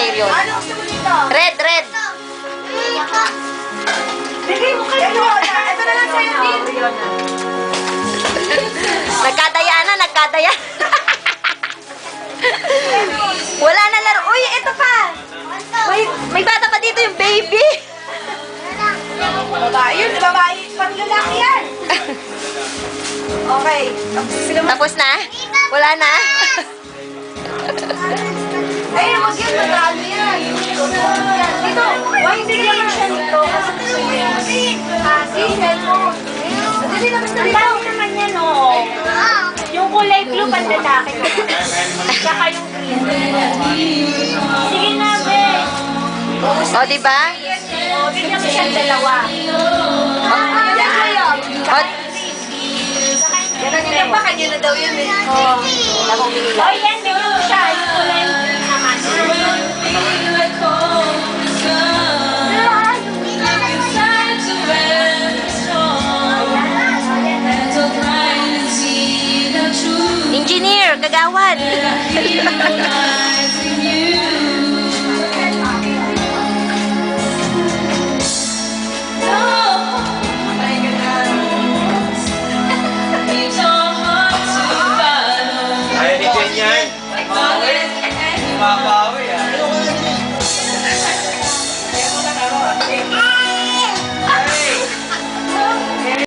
interior. Ano gusto mo dito? Red, red. Bigay mo kay Fiona. Ito na lang sa'yo, Din. Nagkadaya na, nagkadaya. Wala na laro. Uy, ito pa. May, may bata pa dito yung baby. Babae yun, babae. Pang lalaki yan. Okay. Tapos na? Wala na? Si cellphone. Dali na Ang dito. dami naman yan, oo. Yung kulay blue, pandalaki ko. Tsaka yung green. Sige na, be. O, di ba? O, bigyan mo siyang dalawa. Yan kayo. O, Yan niya pa, kanya na daw yun eh. O, yan, bigyan mo siya. Kagawad. Kaya ni Jen yan.